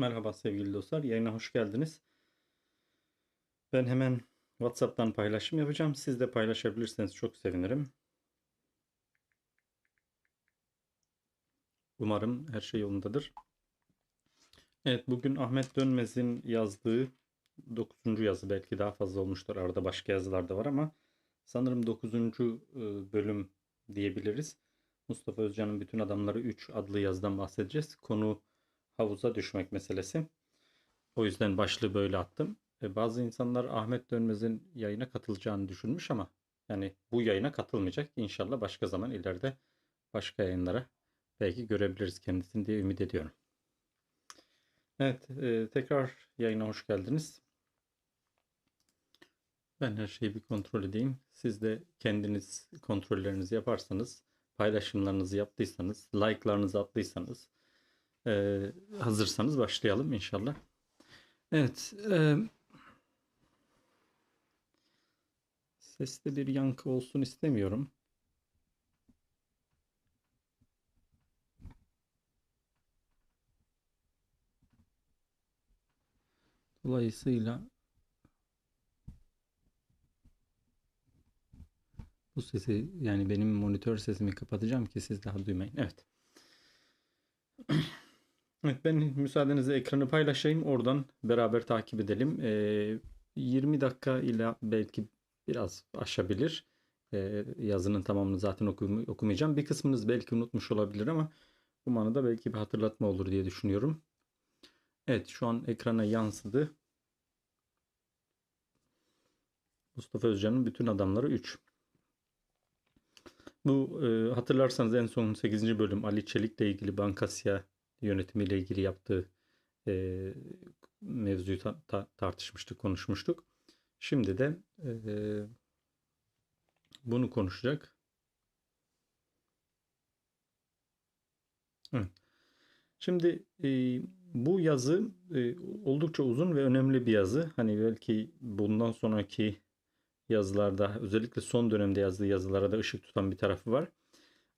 Merhaba sevgili dostlar, yayına hoş geldiniz. Ben hemen WhatsApp'tan paylaşım yapacağım. Siz de paylaşabilirseniz çok sevinirim. Umarım her şey yolundadır. Evet, bugün Ahmet Dönmez'in yazdığı 9. yazı belki daha fazla olmuştur. Arada başka yazılar da var ama sanırım 9. e, bölüm diyebiliriz. Mustafa Özcan'ın Bütün Adamları 3 adlı yazıdan bahsedeceğiz. Konu havuza düşmek meselesi. O yüzden başlığı böyle attım. E, bazı insanlar Ahmet Dönmez'in yayına katılacağını düşünmüş ama yani bu yayına katılmayacak. İnşallah başka zaman ileride başka yayınlara belki görebiliriz kendisini diye ümit ediyorum. Evet, e, tekrar yayına hoş geldiniz. Ben her şeyi bir kontrol edeyim. Siz de kendiniz kontrollerinizi yaparsanız, paylaşımlarınızı yaptıysanız, like'larınızı attıysanız, e, hazırsanız başlayalım inşallah. Evet, e, seste bir yankı olsun istemiyorum. Dolayısıyla bu sesi yani benim monitör sesimi kapatacağım ki siz daha duymayın. Evet. Evet ben müsaadenizle ekranı paylaşayım. Oradan beraber takip edelim. Ee, 20 dakika ile belki biraz aşabilir. Ee, yazının tamamını zaten okum okumayacağım. Bir kısmınız belki unutmuş olabilir ama bu manada belki bir hatırlatma olur diye düşünüyorum. Evet şu an ekrana yansıdı. Mustafa Özcan'ın Bütün Adamları 3. Bu e, hatırlarsanız en son 8. bölüm Ali Çelik'le ilgili Bankasya yönetimiyle ilgili yaptığı e, mevzuyu ta- ta- tartışmıştık, konuşmuştuk. Şimdi de e, bunu konuşacak. Evet. Şimdi e, bu yazı e, oldukça uzun ve önemli bir yazı. Hani belki bundan sonraki yazılarda özellikle son dönemde yazdığı yazılara da ışık tutan bir tarafı var.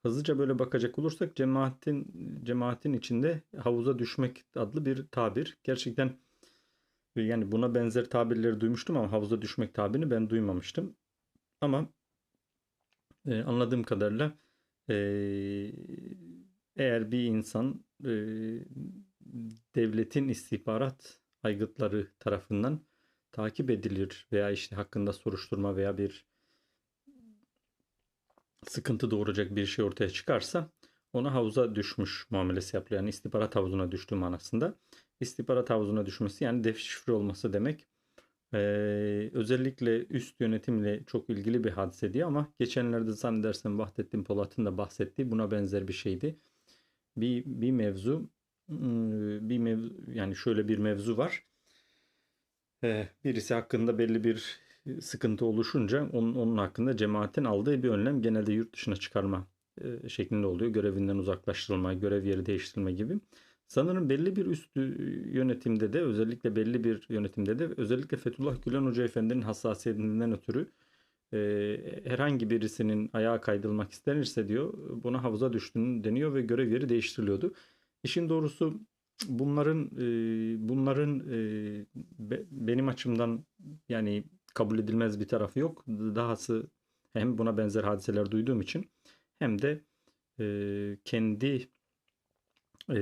Hızlıca böyle bakacak olursak cemaatin cemaatin içinde havuza düşmek adlı bir tabir. Gerçekten yani buna benzer tabirleri duymuştum ama havuza düşmek tabirini ben duymamıştım. Ama e, anladığım kadarıyla e, eğer bir insan e, devletin istihbarat aygıtları tarafından takip edilir veya işte hakkında soruşturma veya bir sıkıntı doğuracak bir şey ortaya çıkarsa ona havuza düşmüş muamelesi yapılıyor. Yani istihbarat havuzuna düştüğü manasında. İstihbarat havuzuna düşmesi yani deşifre olması demek. Ee, özellikle üst yönetimle çok ilgili bir hadise diye ama geçenlerde zannedersem Vahdettin Polat'ın da bahsettiği buna benzer bir şeydi. Bir, bir mevzu bir mevzu yani şöyle bir mevzu var. Ee, birisi hakkında belli bir sıkıntı oluşunca onun, onun hakkında cemaatin aldığı bir önlem genelde yurt dışına çıkarma e, şeklinde oluyor. Görevinden uzaklaştırılma, görev yeri değiştirme gibi. Sanırım belli bir üst yönetimde de özellikle belli bir yönetimde de özellikle Fethullah Gülen Hoca Efendi'nin hassasiyetinden ötürü e, herhangi birisinin ayağa kaydılmak istenirse diyor buna havuza düştüğünü deniyor ve görev yeri değiştiriliyordu. İşin doğrusu bunların e, bunların e, be, benim açımdan yani kabul edilmez bir tarafı yok. Dahası hem buna benzer hadiseler duyduğum için hem de e, kendi e,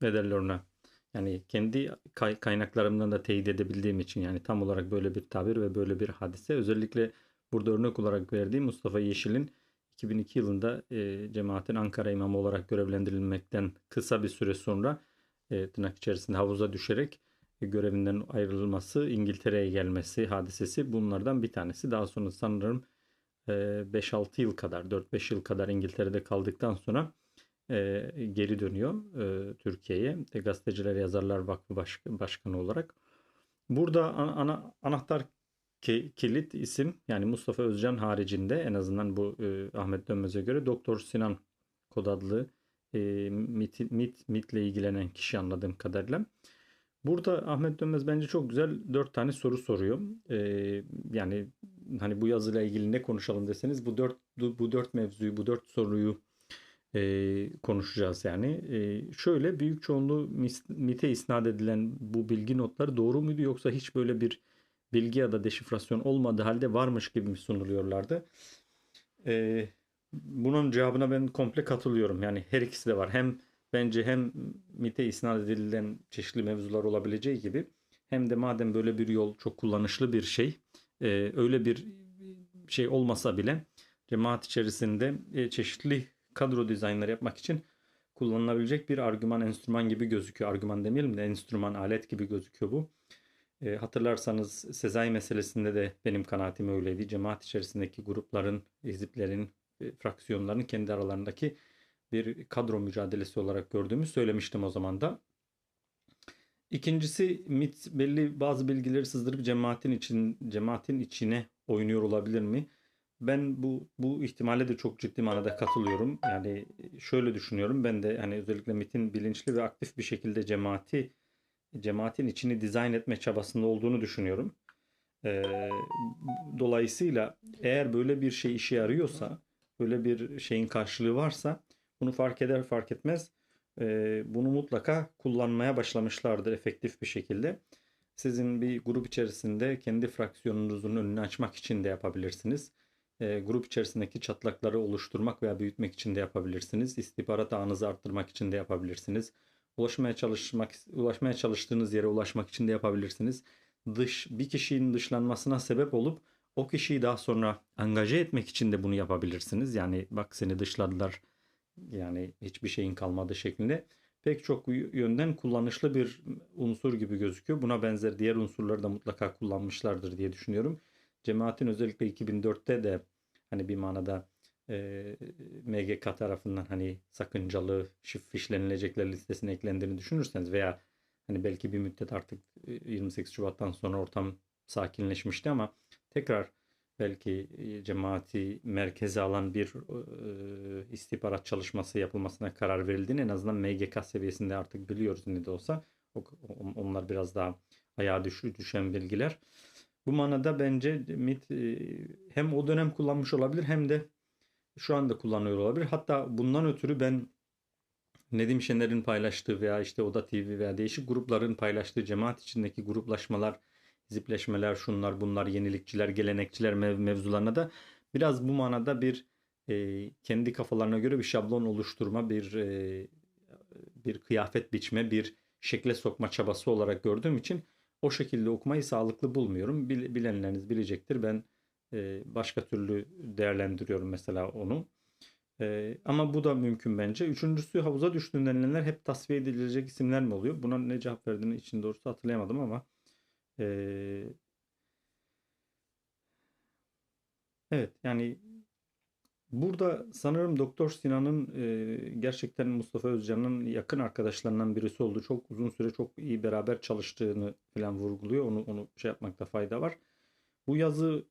ne derler ona yani kendi kay, kaynaklarımdan da teyit edebildiğim için yani tam olarak böyle bir tabir ve böyle bir hadise özellikle burada örnek olarak verdiğim Mustafa Yeşil'in 2002 yılında e, cemaatin Ankara imamı olarak görevlendirilmekten kısa bir süre sonra e, tırnak içerisinde havuza düşerek görevinden ayrılması, İngiltere'ye gelmesi hadisesi bunlardan bir tanesi. Daha sonra sanırım 5-6 e, yıl kadar, 4-5 yıl kadar İngiltere'de kaldıktan sonra e, geri dönüyor Türkiye'ye. Gazeteciler Yazarlar Vakfı Başkanı olarak. Burada ana, ana, anahtar kilit isim yani Mustafa Özcan haricinde en azından bu Ahmet Dönmez'e göre Doktor Sinan kod adlı MIT, MIT, MIT'le ilgilenen kişi anladığım kadarıyla. Burada Ahmet Dönmez bence çok güzel dört tane soru soruyor. Ee, yani hani bu yazıyla ilgili ne konuşalım deseniz bu dört bu dört mevzuyu bu dört soruyu e, konuşacağız yani. E, şöyle büyük çoğunluğu MIT'e isnat edilen bu bilgi notları doğru muydu yoksa hiç böyle bir bilgi ya da deşifrasyon olmadığı halde varmış gibi mi sunuluyorlardı? E, bunun cevabına ben komple katılıyorum. Yani her ikisi de var. Hem bence hem MIT'e isnat edilen çeşitli mevzular olabileceği gibi hem de madem böyle bir yol çok kullanışlı bir şey e, öyle bir şey olmasa bile cemaat içerisinde e, çeşitli kadro dizaynları yapmak için kullanılabilecek bir argüman enstrüman gibi gözüküyor. Argüman demeyelim de enstrüman alet gibi gözüküyor bu. E, hatırlarsanız Sezai meselesinde de benim kanaatim öyleydi. Cemaat içerisindeki grupların, hiziplerin, e, fraksiyonların kendi aralarındaki bir kadro mücadelesi olarak gördüğümü söylemiştim o zaman da. İkincisi MIT belli bazı bilgileri sızdırıp cemaatin için cemaatin içine oynuyor olabilir mi? Ben bu bu ihtimale de çok ciddi manada katılıyorum. Yani şöyle düşünüyorum. Ben de hani özellikle MIT'in bilinçli ve aktif bir şekilde cemaati cemaatin içini dizayn etme çabasında olduğunu düşünüyorum. Ee, dolayısıyla eğer böyle bir şey işe yarıyorsa, böyle bir şeyin karşılığı varsa bunu fark eder fark etmez e, bunu mutlaka kullanmaya başlamışlardır efektif bir şekilde. Sizin bir grup içerisinde kendi fraksiyonunuzun önünü açmak için de yapabilirsiniz. E, grup içerisindeki çatlakları oluşturmak veya büyütmek için de yapabilirsiniz. İstihbarat ağınızı arttırmak için de yapabilirsiniz. Ulaşmaya çalışmak ulaşmaya çalıştığınız yere ulaşmak için de yapabilirsiniz. Dış bir kişinin dışlanmasına sebep olup o kişiyi daha sonra angaje etmek için de bunu yapabilirsiniz. Yani bak seni dışladılar yani hiçbir şeyin kalmadığı şeklinde pek çok yönden kullanışlı bir unsur gibi gözüküyor. Buna benzer diğer unsurları da mutlaka kullanmışlardır diye düşünüyorum. Cemaatin özellikle 2004'te de hani bir manada e, MGK tarafından hani sakıncalı fişlenilecekler listesine eklendiğini düşünürseniz veya hani belki bir müddet artık 28 Şubat'tan sonra ortam sakinleşmişti ama tekrar belki cemaati merkeze alan bir e, istihbarat çalışması yapılmasına karar verildiğini en azından MGK seviyesinde artık biliyoruz ne de olsa. Onlar biraz daha ayağa düş, düşen bilgiler. Bu manada bence MIT e, hem o dönem kullanmış olabilir hem de şu anda kullanıyor olabilir. Hatta bundan ötürü ben Nedim Şener'in paylaştığı veya işte Oda TV veya değişik grupların paylaştığı cemaat içindeki gruplaşmalar zipleşmeler, şunlar bunlar, yenilikçiler, gelenekçiler mev mevzularına da biraz bu manada bir e, kendi kafalarına göre bir şablon oluşturma, bir e, bir kıyafet biçme, bir şekle sokma çabası olarak gördüğüm için o şekilde okumayı sağlıklı bulmuyorum. Bilenleriniz bilecektir. Ben e, başka türlü değerlendiriyorum mesela onu. E, ama bu da mümkün bence. Üçüncüsü havuza düştüğün denilenler hep tasfiye edilecek isimler mi oluyor? Buna ne cevap verdiğini için doğrusu hatırlayamadım ama evet yani burada sanırım Doktor Sinan'ın gerçekten Mustafa Özcan'ın yakın arkadaşlarından birisi olduğu çok uzun süre çok iyi beraber çalıştığını falan vurguluyor. Onu onu şey yapmakta fayda var. Bu yazı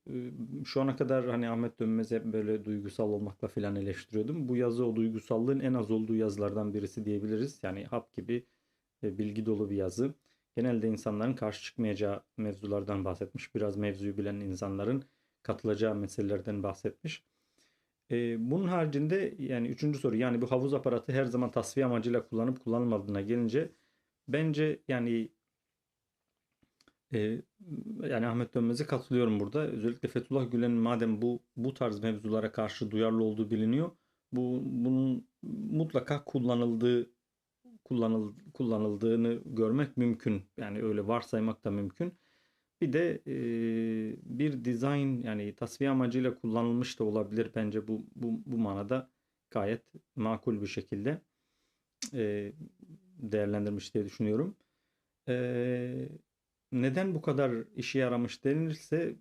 şu ana kadar hani Ahmet Dönmez hep böyle duygusal olmakla falan eleştiriyordum. Bu yazı o duygusallığın en az olduğu yazılardan birisi diyebiliriz. Yani hap gibi bilgi dolu bir yazı genelde insanların karşı çıkmayacağı mevzulardan bahsetmiş. Biraz mevzuyu bilen insanların katılacağı meselelerden bahsetmiş. Ee, bunun haricinde yani üçüncü soru yani bu havuz aparatı her zaman tasfiye amacıyla kullanıp kullanılmadığına gelince bence yani e, yani Ahmet Dönmez'e katılıyorum burada. Özellikle Fethullah Gülen madem bu bu tarz mevzulara karşı duyarlı olduğu biliniyor. Bu bunun mutlaka kullanıldığı kullanıl, kullanıldığını görmek mümkün. Yani öyle varsaymak da mümkün. Bir de e, bir design yani tasfiye amacıyla kullanılmış da olabilir bence bu bu, bu manada gayet makul bir şekilde e, değerlendirmiş diye düşünüyorum. E, neden bu kadar işe yaramış denilirse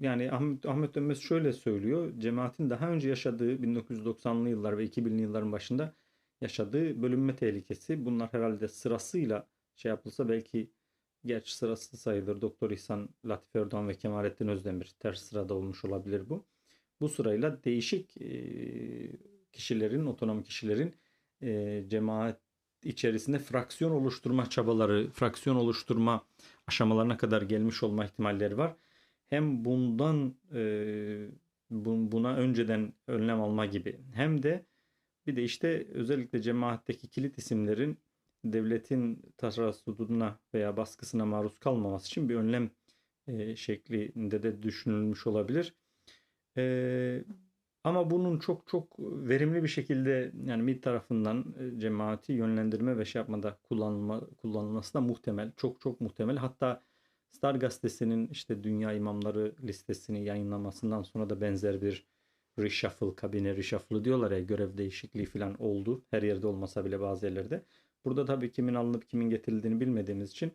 yani Ahmet, Ahmet Dönmez şöyle söylüyor. Cemaatin daha önce yaşadığı 1990'lı yıllar ve 2000'li yılların başında yaşadığı bölünme tehlikesi. Bunlar herhalde sırasıyla şey yapılsa belki gerçi sırası sayılır. Doktor İhsan Latif Erdoğan ve Kemalettin Özdemir ters sırada olmuş olabilir bu. Bu sırayla değişik kişilerin, otonom kişilerin cemaat içerisinde fraksiyon oluşturma çabaları, fraksiyon oluşturma aşamalarına kadar gelmiş olma ihtimalleri var. Hem bundan buna önceden önlem alma gibi hem de Bir de işte özellikle cemaatteki kilit isimlerin devletin tarassuduna veya baskısına maruz kalmaması için bir önlem e, şeklinde de düşünülmüş olabilir. E, ama bunun çok çok verimli bir şekilde yani MİT tarafından e, cemaati yönlendirme ve şey yapmada kullanılma, kullanılması da muhtemel. Çok çok muhtemel. Hatta Star gazetesinin işte dünya imamları listesini yayınlamasından sonra da benzer bir reshuffle, kabine reshuffle diyorlar ya görev değişikliği falan oldu. Her yerde olmasa bile bazı yerlerde. Burada tabii kimin alınıp kimin getirildiğini bilmediğimiz için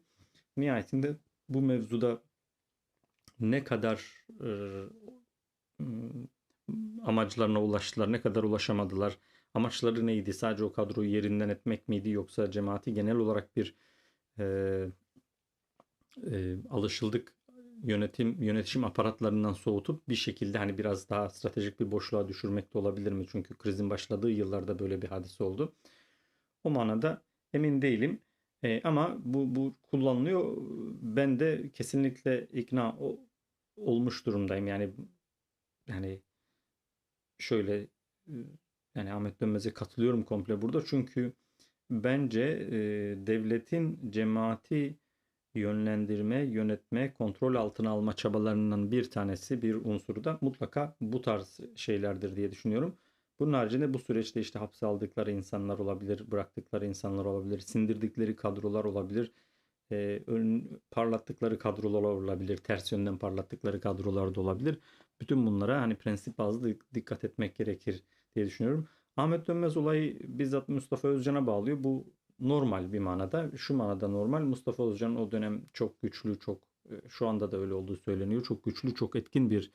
nihayetinde bu mevzuda ne kadar e, amaclarına ulaştılar, ne kadar ulaşamadılar, amaçları neydi, sadece o kadroyu yerinden etmek miydi yoksa cemaati genel olarak bir e, e, alışıldık yönetim yönetişim aparatlarından soğutup bir şekilde hani biraz daha stratejik bir boşluğa düşürmek de olabilir mi? Çünkü krizin başladığı yıllarda böyle bir hadise oldu. O manada emin değilim. E, ama bu, bu kullanılıyor. Ben de kesinlikle ikna o, olmuş durumdayım. Yani yani şöyle yani Ahmet Dönmez'e katılıyorum komple burada. Çünkü bence e, devletin cemaati yönlendirme, yönetme, kontrol altına alma çabalarının bir tanesi, bir unsuru da mutlaka bu tarz şeylerdir diye düşünüyorum. Bunun haricinde bu süreçte işte hapse aldıkları insanlar olabilir, bıraktıkları insanlar olabilir, sindirdikleri kadrolar olabilir, e, ön, parlattıkları kadrolar olabilir, ters yönden parlattıkları kadrolar da olabilir. Bütün bunlara hani prensip bazlı dikkat etmek gerekir diye düşünüyorum. Ahmet Dönmez olayı bizzat Mustafa Özcan'a bağlıyor. Bu normal bir manada. Şu manada normal. Mustafa Özcan o dönem çok güçlü, çok e, şu anda da öyle olduğu söyleniyor. Çok güçlü, çok etkin bir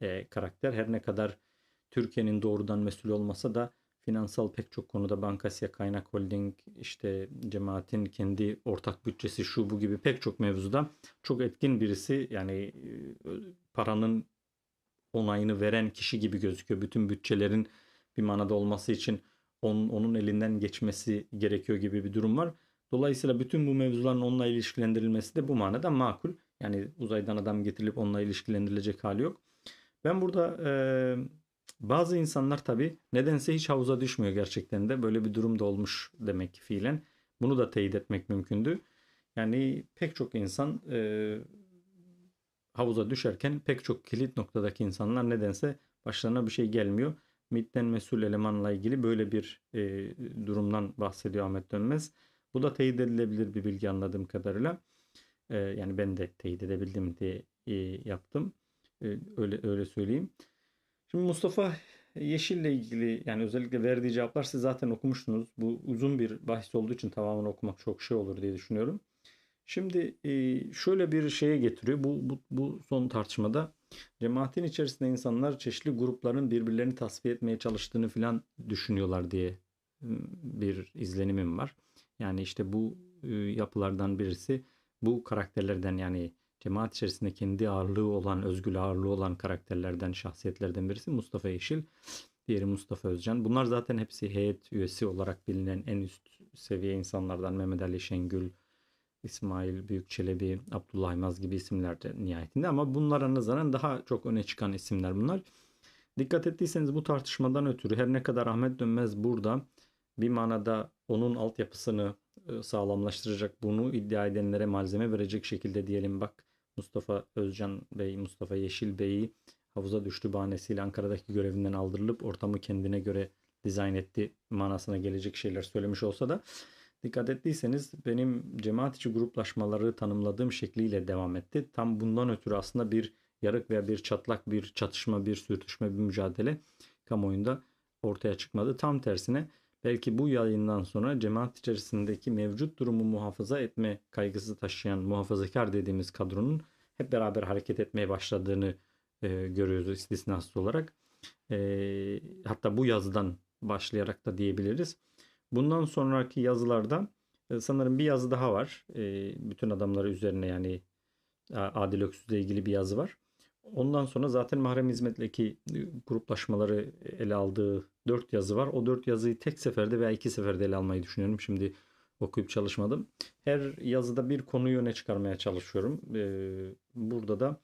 e, karakter. Her ne kadar Türkiye'nin doğrudan mesul olmasa da finansal pek çok konuda Bankasya Kaynak Holding, işte cemaatin kendi ortak bütçesi şu bu gibi pek çok mevzuda çok etkin birisi. Yani e, paranın onayını veren kişi gibi gözüküyor. Bütün bütçelerin bir manada olması için onun, onun elinden geçmesi gerekiyor gibi bir durum var. Dolayısıyla bütün bu mevzuların onunla ilişkilendirilmesi de bu manada makul. Yani uzaydan adam getirilip onunla ilişkilendirilecek hali yok. Ben burada e, bazı insanlar tabi nedense hiç havuza düşmüyor gerçekten de. Böyle bir durum da olmuş demek ki fiilen. Bunu da teyit etmek mümkündü. Yani pek çok insan e, havuza düşerken pek çok kilit noktadaki insanlar nedense başlarına bir şey gelmiyor. MİT'ten mesul elemanla ilgili böyle bir e, durumdan bahsediyor Ahmet Dönmez. Bu da teyit edilebilir bir bilgi anladığım kadarıyla. E, yani ben de teyit edebildim diye e, yaptım. E, öyle öyle söyleyeyim. Şimdi Mustafa Yeşil'le ilgili yani özellikle verdiği cevaplar siz zaten okumuştunuz. Bu uzun bir bahis olduğu için tamamını okumak çok şey olur diye düşünüyorum. Şimdi e, şöyle bir şeye getiriyor. Bu, bu, bu son tartışmada cemaatin içerisinde insanlar çeşitli grupların birbirlerini tasfiye etmeye çalıştığını falan düşünüyorlar diye bir izlenimim var. Yani işte bu yapılardan birisi bu karakterlerden yani cemaat içerisinde kendi ağırlığı olan, özgül ağırlığı olan karakterlerden, şahsiyetlerden birisi Mustafa Yeşil. Diğeri Mustafa Özcan. Bunlar zaten hepsi heyet üyesi olarak bilinen en üst seviye insanlardan Mehmet Ali Şengül, İsmail Büyükçelebi, Abdullah Aymaz gibi isimler de nihayetinde ama bunlara nazaran daha çok öne çıkan isimler bunlar. Dikkat ettiyseniz bu tartışmadan ötürü her ne kadar Ahmet Dönmez burada bir manada onun altyapısını e, sağlamlaştıracak bunu iddia edenlere malzeme verecek şekilde diyelim bak Mustafa Özcan Bey, Mustafa Yeşil Bey'i havuza düştü bahanesiyle Ankara'daki görevinden aldırılıp ortamı kendine göre dizayn etti manasına gelecek şeyler söylemiş olsa da Dikkat ettiyseniz benim cemaat içi gruplaşmaları tanımladığım şekliyle devam etti. Tam bundan ötürü aslında bir yarık veya bir çatlak, bir çatışma, bir sürtüşme, bir mücadele kamuoyunda ortaya çıkmadı. Tam tersine belki bu yayından sonra cemaat içerisindeki mevcut durumu muhafaza etme kaygısı taşıyan muhafazakar dediğimiz kadronun hep beraber hareket etmeye başladığını e, görüyoruz istisnasız olarak. E, hatta bu yazıdan başlayarak da diyebiliriz. Bundan sonraki yazılarda e, sanırım bir yazı daha var. E, bütün adamları üzerine yani Adil Öksüz'le ilgili bir yazı var. Ondan sonra zaten mahrem hizmetteki e, gruplaşmaları ele aldığı dört yazı var. O dört yazıyı tek seferde veya iki seferde ele almayı düşünüyorum. Şimdi okuyup çalışmadım. Her yazıda bir konuyu öne çıkarmaya çalışıyorum. Burada da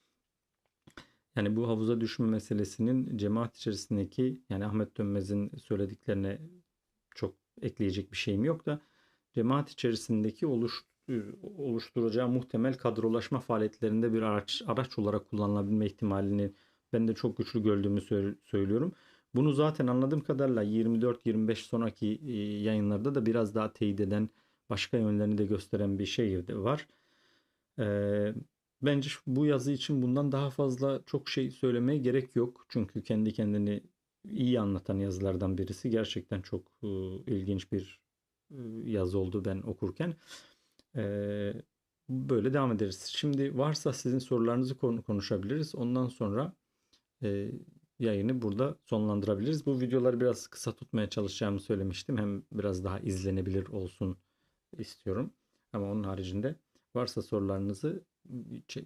yani bu havuza düşme meselesinin cemaat içerisindeki yani Ahmet Dönmez'in söylediklerine çok ekleyecek bir şeyim yok da cemaat içerisindeki oluş, oluşturacağı muhtemel kadrolaşma faaliyetlerinde bir araç araç olarak kullanılabilme ihtimalini ben de çok güçlü gördüğümü sö- söylüyorum. Bunu zaten anladığım kadarıyla 24-25 sonraki e, yayınlarda da biraz daha teyit eden başka yönlerini de gösteren bir şey de var. Ee, bence bu yazı için bundan daha fazla çok şey söylemeye gerek yok. Çünkü kendi kendini iyi anlatan yazılardan birisi. Gerçekten çok e, ilginç bir e, yazı oldu ben okurken. Ee, böyle devam ederiz. Şimdi varsa sizin sorularınızı konu- konuşabiliriz. Ondan sonra e, yayını burada sonlandırabiliriz. Bu videoları biraz kısa tutmaya çalışacağımı söylemiştim. Hem biraz daha izlenebilir olsun istiyorum. Ama onun haricinde varsa sorularınızı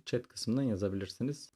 chat kısmından yazabilirsiniz.